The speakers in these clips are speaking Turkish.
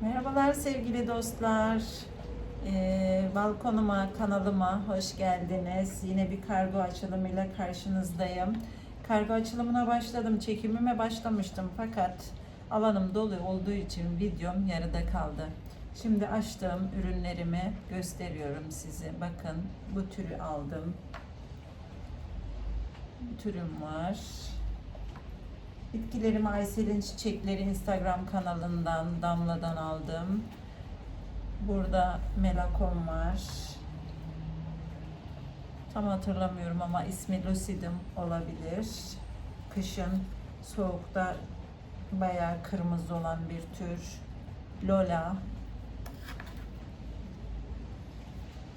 Merhabalar sevgili dostlar. Ee, balkonuma, kanalıma hoş geldiniz. Yine bir kargo açılımıyla karşınızdayım. Kargo açılımına başladım. Çekimime başlamıştım fakat alanım dolu olduğu için videom yarıda kaldı. Şimdi açtığım ürünlerimi gösteriyorum size. Bakın bu türü aldım. Bu türüm var. Bitkilerimi Aysel'in Çiçekleri Instagram kanalından, Damla'dan aldım. Burada melakom var. Tam hatırlamıyorum ama ismi Lucidum olabilir. Kışın soğukta bayağı kırmızı olan bir tür. Lola.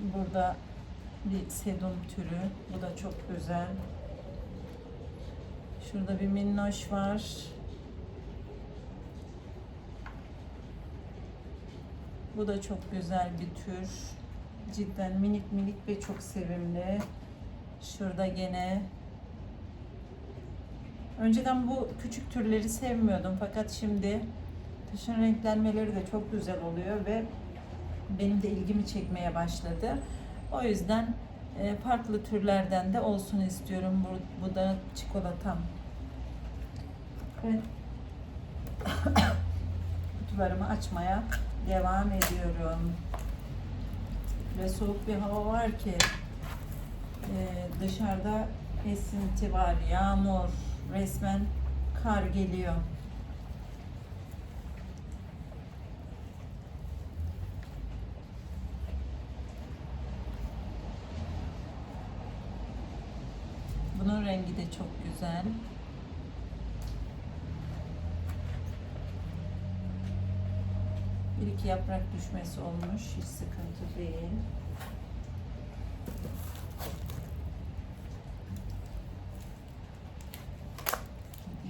Burada bir sedum türü. Bu da çok güzel. Şurada bir minnoş var. Bu da çok güzel bir tür. Cidden minik minik ve çok sevimli. Şurada gene Önceden bu küçük türleri sevmiyordum fakat şimdi kışın renklenmeleri de çok güzel oluyor ve benim de ilgimi çekmeye başladı. O yüzden e, farklı türlerden de olsun istiyorum. Bu, bu da çikolatam. Ve kutularımı açmaya devam ediyorum. Ve soğuk bir hava var ki e, dışarıda esinti var, yağmur, resmen kar geliyor. Bunun rengi de çok güzel. İki yaprak düşmesi olmuş. Hiç sıkıntı değil.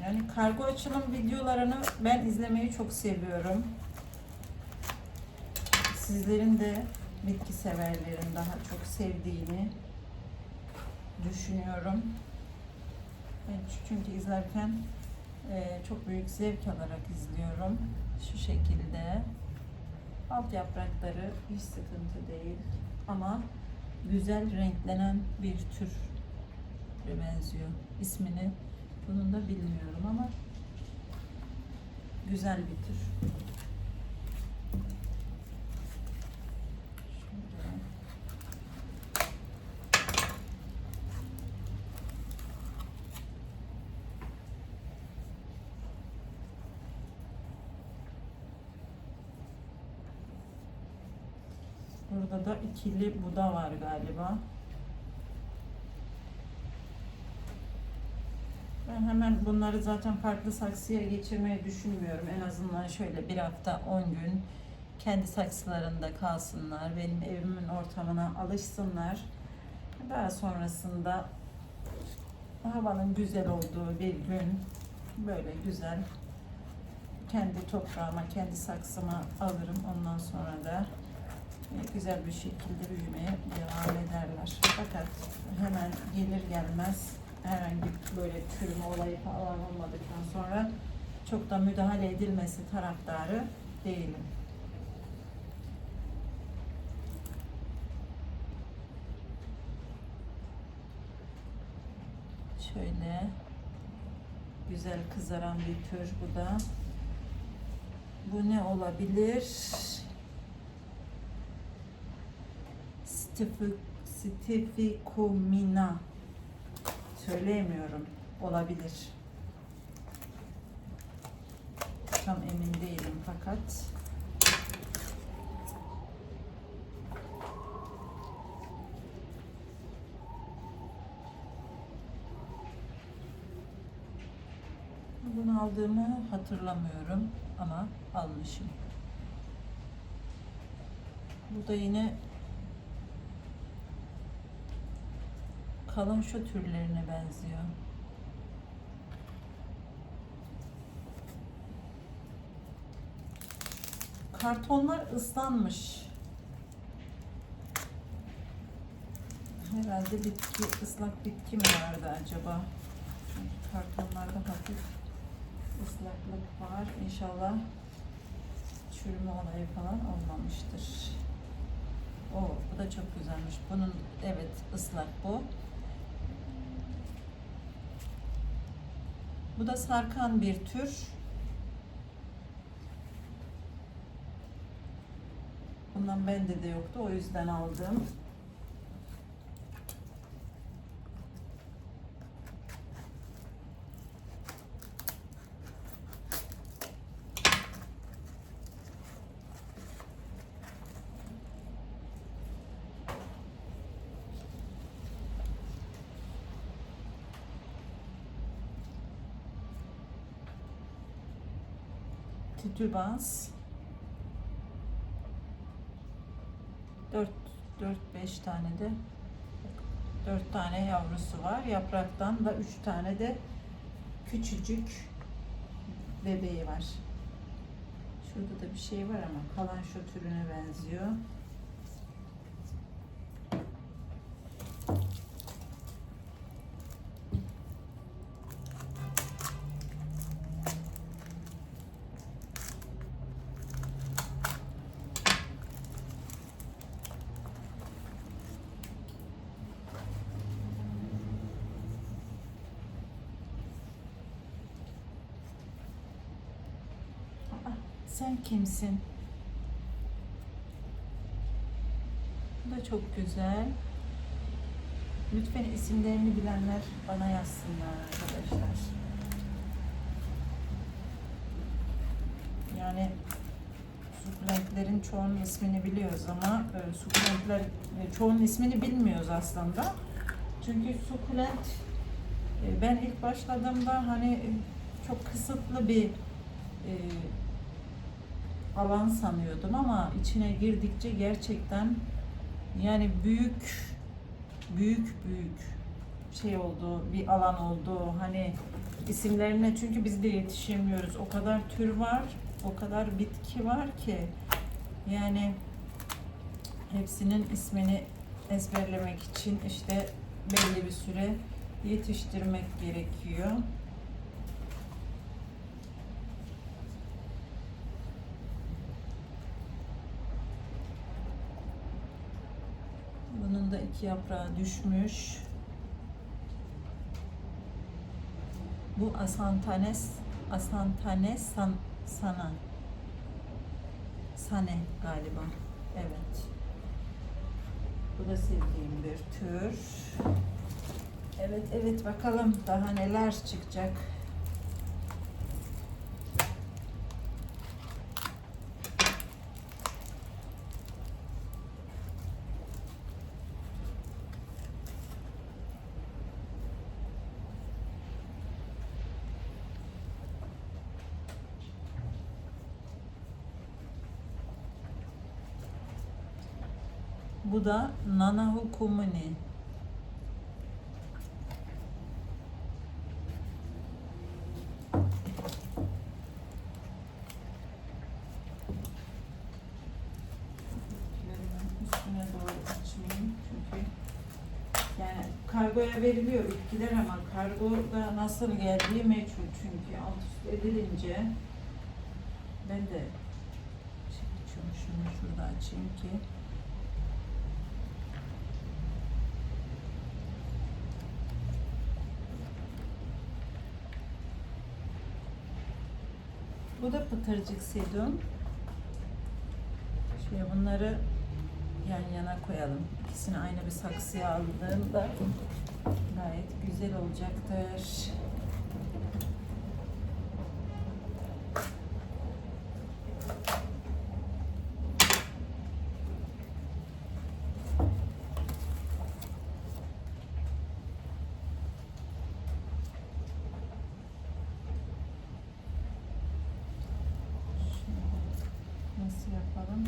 Yani kargo açılım videolarını ben izlemeyi çok seviyorum. Sizlerin de bitki severlerin daha çok sevdiğini düşünüyorum. Ben çünkü izlerken e, çok büyük zevk alarak izliyorum. Şu şekilde. Alt yaprakları hiç sıkıntı değil. Ama güzel renklenen bir tür benziyor. İsmini bunun da bilmiyorum ama güzel bir tür. Şöyle. Burada da ikili buda var galiba. Ben hemen bunları zaten farklı saksıya geçirmeyi düşünmüyorum. En azından şöyle bir hafta 10 gün kendi saksılarında kalsınlar. Benim evimin ortamına alışsınlar. Daha sonrasında havanın güzel olduğu bir gün böyle güzel kendi toprağıma, kendi saksıma alırım. Ondan sonra da güzel bir şekilde büyümeye devam ederler. Fakat hemen gelir gelmez herhangi böyle çürüme olayı falan olmadıktan sonra çok da müdahale edilmesi taraftarı değilim. Şöyle güzel kızaran bir tür bu da. Bu ne olabilir? Stifi- Stificumina. Söyleyemiyorum. Olabilir. Tam emin değilim fakat. Bunu aldığımı hatırlamıyorum ama almışım. Bu da yine kalın şu türlerine benziyor. Kartonlar ıslanmış. Herhalde bitki, ıslak bitki mi vardı acaba? Çünkü kartonlarda hafif ıslaklık var. İnşallah çürüme olayı falan olmamıştır. O bu da çok güzelmiş. Bunun evet ıslak bu. Bu da sarkan bir tür. Bundan bende de yoktu. O yüzden aldım. Titubans 4 4 5 tane de 4 tane yavrusu var. Yapraktan da 3 tane de küçücük bebeği var. Şurada da bir şey var ama kalan şu türüne benziyor. Aa, sen kimsin? Bu da çok güzel. Lütfen isimlerini bilenler bana yazsınlar arkadaşlar. Yani sukulentlerin çoğunun ismini biliyoruz ama e, sukulentler e, çoğunun ismini bilmiyoruz aslında. Çünkü sukulent e, ben ilk başladığımda hani e, çok kısıtlı bir e, alan sanıyordum ama içine girdikçe gerçekten yani büyük büyük büyük şey oldu bir alan oldu hani isimlerine çünkü biz de yetişemiyoruz o kadar tür var o kadar bitki var ki yani hepsinin ismini ezberlemek için işte belli bir süre yetiştirmek gerekiyor. Bunun da iki yaprağı düşmüş. Bu asantanes, asantanes san, sana. Sane galiba. Evet. Bu da sevdiğim bir tür. Evet evet bakalım daha neler çıkacak. Bu da Nanahu Kumuni. Üstüne doğru açmayayım çünkü yani kargoya veriliyor bitkiler ama kargoda nasıl geldiği meçhul çünkü alt üst edilince ben de şey açıyorum şunu şurada açayım ki Bu da pıtırcık sedum. Şöyle bunları yan yana koyalım. İkisini aynı bir saksıya aldığımda gayet güzel olacaktır. Şimdi Nasıl yapalım?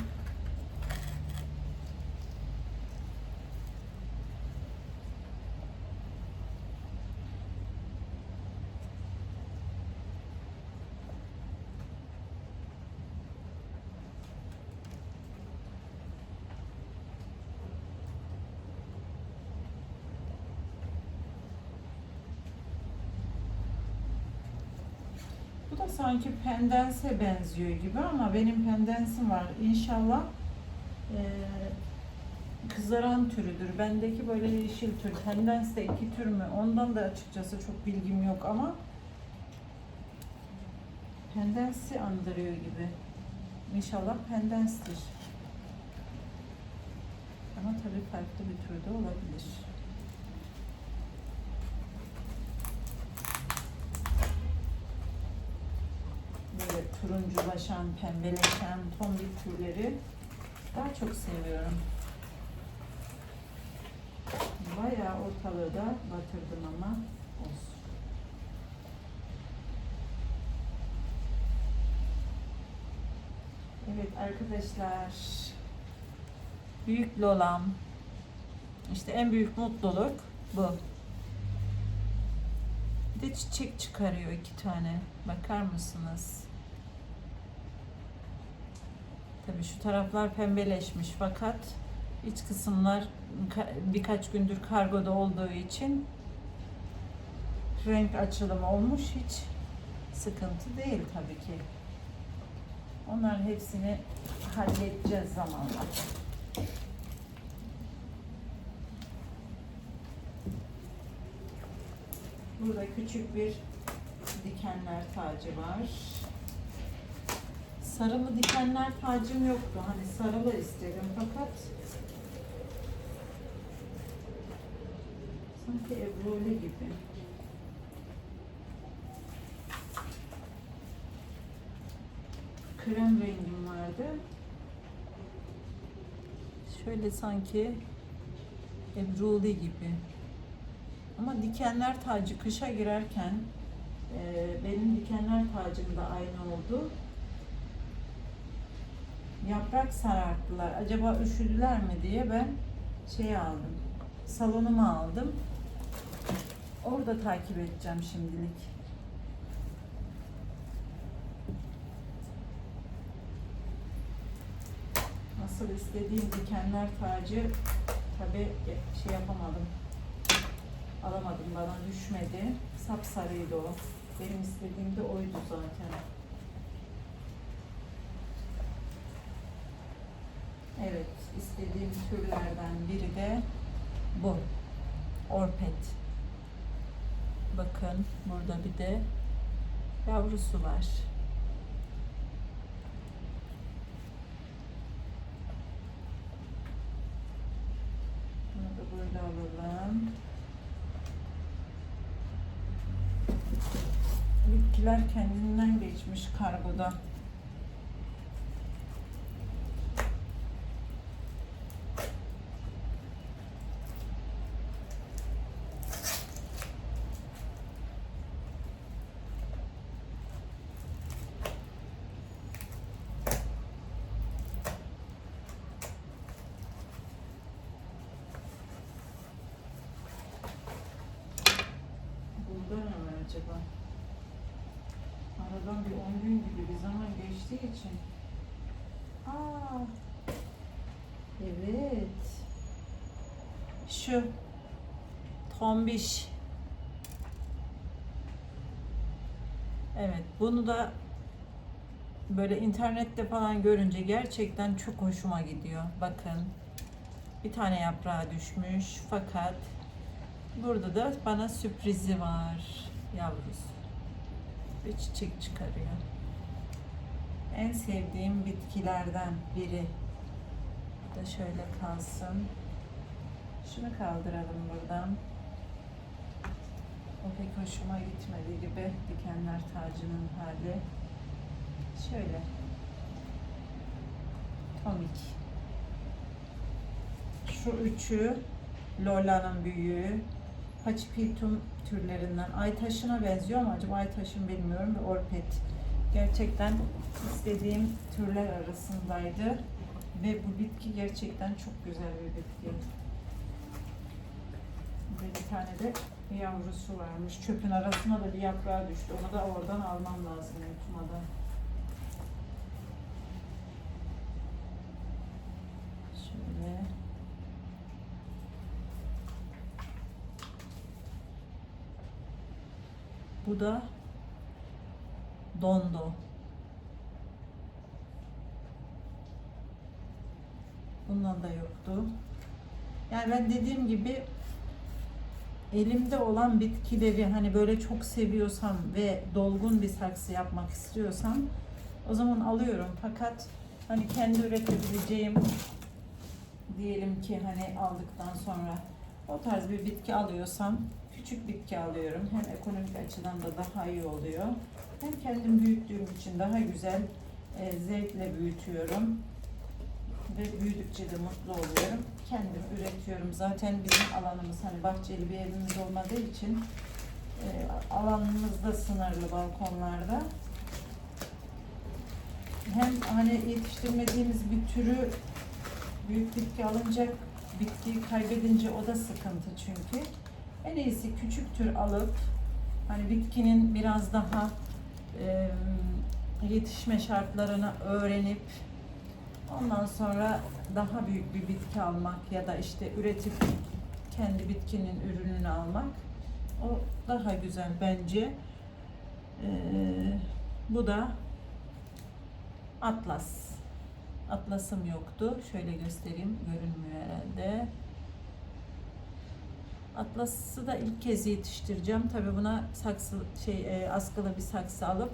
Da sanki pendense benziyor gibi ama benim pendensim var. İnşallah eee, kızaran türüdür. Bendeki böyle yeşil tür. Pendens de iki tür mü? Ondan da açıkçası çok bilgim yok ama pendensi andırıyor gibi. İnşallah pendenstir. Ama tabii farklı bir türde olabilir. Böyle turunculaşan, pembeleşen tombik türleri daha çok seviyorum. Bayağı ortalığı da batırdım ama olsun. Evet arkadaşlar. Büyük lolam. İşte en büyük mutluluk bu. Bir de çiçek çıkarıyor iki tane. Bakar mısınız? Tabii şu taraflar pembeleşmiş fakat iç kısımlar ka- birkaç gündür kargoda olduğu için renk açılımı olmuş hiç sıkıntı değil tabii ki. Onların hepsini halledeceğiz zamanla. Burada küçük bir dikenler tacı var. Sarılı dikenler tacım yoktu. Hani sarılı istedim fakat sanki ebruli gibi. Krem rengim vardı. Şöyle sanki ebruli gibi. Ama dikenler tacı kışa girerken e, benim dikenler tacım da aynı oldu. Yaprak sararttılar. Acaba üşüdüler mi diye ben şey aldım. Salonuma aldım. Orada takip edeceğim şimdilik. Nasıl istediğim dikenler tacı tabi şey yapamadım alamadım bana düşmedi. Sapsarıydı o. Benim istediğim de oydu zaten. Evet, istediğim türlerden biri de bu. Orpet. Bakın burada bir de yavrusu var. Bunu da böyle alalım. Bitkiler kendinden geçmiş kargoda. Burada ne var acaba? Aradan bir 10 gün gibi bir zaman geçtiği için. Aa, evet. Şu tombiş. Evet, bunu da böyle internette falan görünce gerçekten çok hoşuma gidiyor. Bakın. Bir tane yaprağı düşmüş fakat burada da bana sürprizi var. Yavrusu ve çiçek çıkarıyor. En sevdiğim bitkilerden biri. Bu da şöyle kalsın. Şunu kaldıralım buradan. O pek hoşuma gitmedi gibi dikenler tacının hali. Şöyle. Tomik. Şu üçü Lola'nın büyüğü. Paçipiltum türlerinden. Aytaşına benziyor ama acaba aytaşın bilmiyorum ve orpet. Gerçekten istediğim türler arasındaydı. Ve bu bitki gerçekten çok güzel bir bitki. Ve bir tane de yavrusu varmış. Çöpün arasına da bir yaprağı düştü. Onu da oradan almam lazım unutmadan. Şöyle. Bu da dondu. Bundan da yoktu. Yani ben dediğim gibi elimde olan bitkileri hani böyle çok seviyorsam ve dolgun bir saksı yapmak istiyorsam o zaman alıyorum. Fakat hani kendi üretebileceğim diyelim ki hani aldıktan sonra o tarz bir bitki alıyorsam küçük bitki alıyorum. Hem ekonomik açıdan da daha iyi oluyor. Hem kendim büyüttüğüm için daha güzel e, zevkle büyütüyorum. Ve büyüdükçe de mutlu oluyorum. Kendim üretiyorum. Zaten bizim alanımız hani bahçeli bir evimiz olmadığı için e, alanımız da sınırlı balkonlarda. Hem hani yetiştirmediğimiz bir türü büyük bitki alınca bitkiyi kaybedince o da sıkıntı çünkü. En iyisi küçük tür alıp hani bitkinin biraz daha e, yetişme şartlarını öğrenip ondan sonra daha büyük bir bitki almak ya da işte üretip kendi bitkinin ürününü almak o daha güzel bence. E, bu da Atlas. Atlasım yoktu. Şöyle göstereyim. Görünmüyor herhalde. Atlas'ı da ilk kez yetiştireceğim. Tabii buna saksı şey e, askılı bir saksı alıp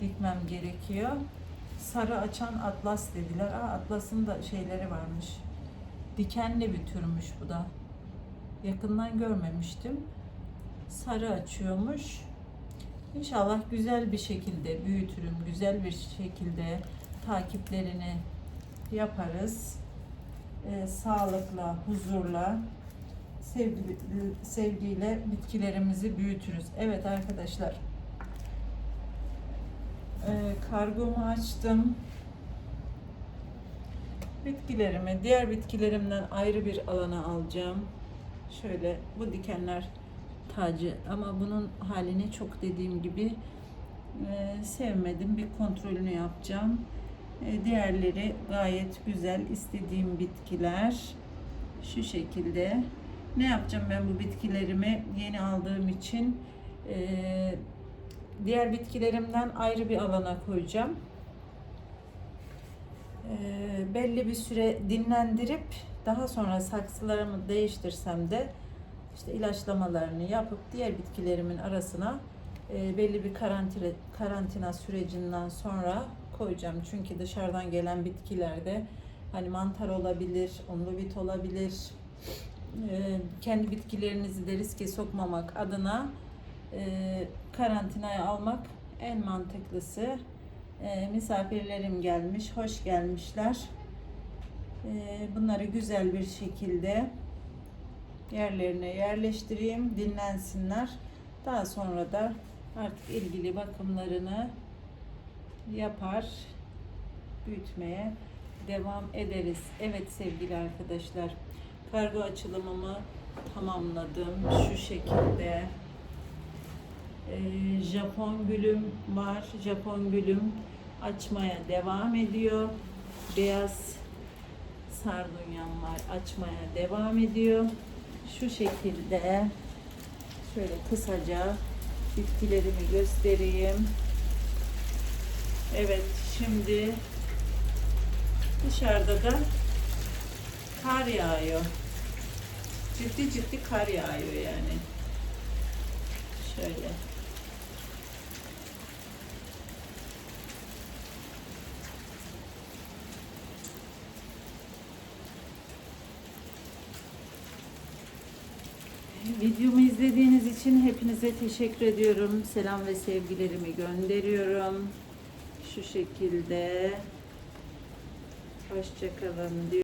dikmem gerekiyor. Sarı açan atlas dediler. Aa, atlasın da şeyleri varmış. Dikenli bir türmüş bu da. Yakından görmemiştim. Sarı açıyormuş. İnşallah güzel bir şekilde büyütürüm. Güzel bir şekilde takiplerini yaparız. Ee, sağlıkla, huzurla, sevgi, sevgiyle bitkilerimizi büyütürüz. Evet arkadaşlar. Ee, kargomu açtım. Bitkilerimi diğer bitkilerimden ayrı bir alana alacağım. Şöyle bu dikenler tacı ama bunun halini çok dediğim gibi e, sevmedim. Bir kontrolünü yapacağım. E, diğerleri gayet güzel istediğim bitkiler. Şu şekilde. Ne yapacağım ben bu bitkilerimi yeni aldığım için e, diğer bitkilerimden ayrı bir alana koyacağım. E, belli bir süre dinlendirip daha sonra saksılarımı değiştirsem de işte ilaçlamalarını yapıp diğer bitkilerimin arasına e, belli bir karantina, karantina sürecinden sonra koyacağım. Çünkü dışarıdan gelen bitkilerde hani mantar olabilir, unlu bit olabilir. E, kendi bitkilerinizi de riske sokmamak adına e, karantinaya almak en mantıklısı. E, misafirlerim gelmiş, hoş gelmişler. Bunları güzel bir şekilde yerlerine yerleştireyim, dinlensinler. Daha sonra da artık ilgili bakımlarını yapar, büyütmeye devam ederiz. Evet sevgili arkadaşlar, kargo açılımımı tamamladım. Şu şekilde Ee, Japon gülüm var. Japon gülüm açmaya devam ediyor. Beyaz sardunyam var. Açmaya devam ediyor. Şu şekilde şöyle kısaca bitkilerimi göstereyim. Evet, şimdi dışarıda da kar yağıyor. Ciddi ciddi kar yağıyor yani. Şöyle. Videomu izlediğiniz için hepinize teşekkür ediyorum. Selam ve sevgilerimi gönderiyorum. Şu şekilde. Hoşçakalın diyor.